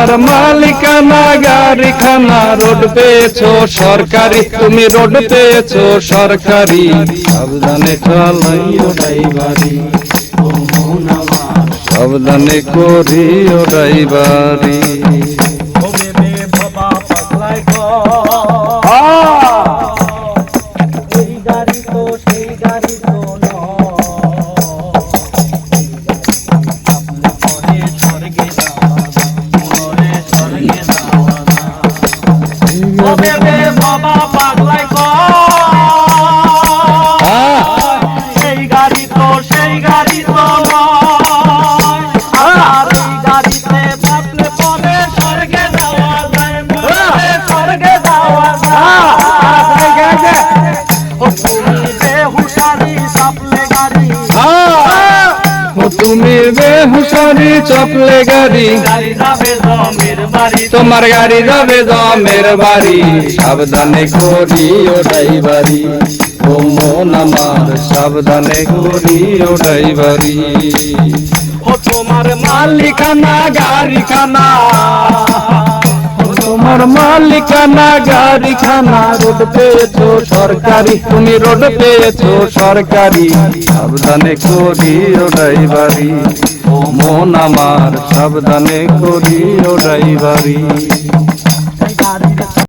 তোমার মালিকানা গাড়িখানা রোড পেয়েছ সরকারি। তুমি রোড পেয়েছ সরকারি। সাবধানে চালাইও ড্রাইভারি। সাবধানে করিও ড্রাইভারি। এই গাড়ি তো সেই গাড়ি তো। বাবা পাগলাই সেই গাড়ি তো সেই গাড়ি তো তুমি বেহুশারি চপলে গাড়ি। তোমার গাড়ি যাবে জমের বাড়ি। সাবধানে করিও ড্রাইভারি। ও মন আমার, সাবধানে করিও ড্রাইভারি। ও তোমার মালিকানা, গাড়িখানা। তোমার মালিকানা, গাড়িখানা, রোড পেয়েছ সরকারি, তুমি রোড পেয়েছ সরকারি। সাবধানে ড্রাইভারি, ও মন আমার, সাবধানে করি ও ড্রাইভারি।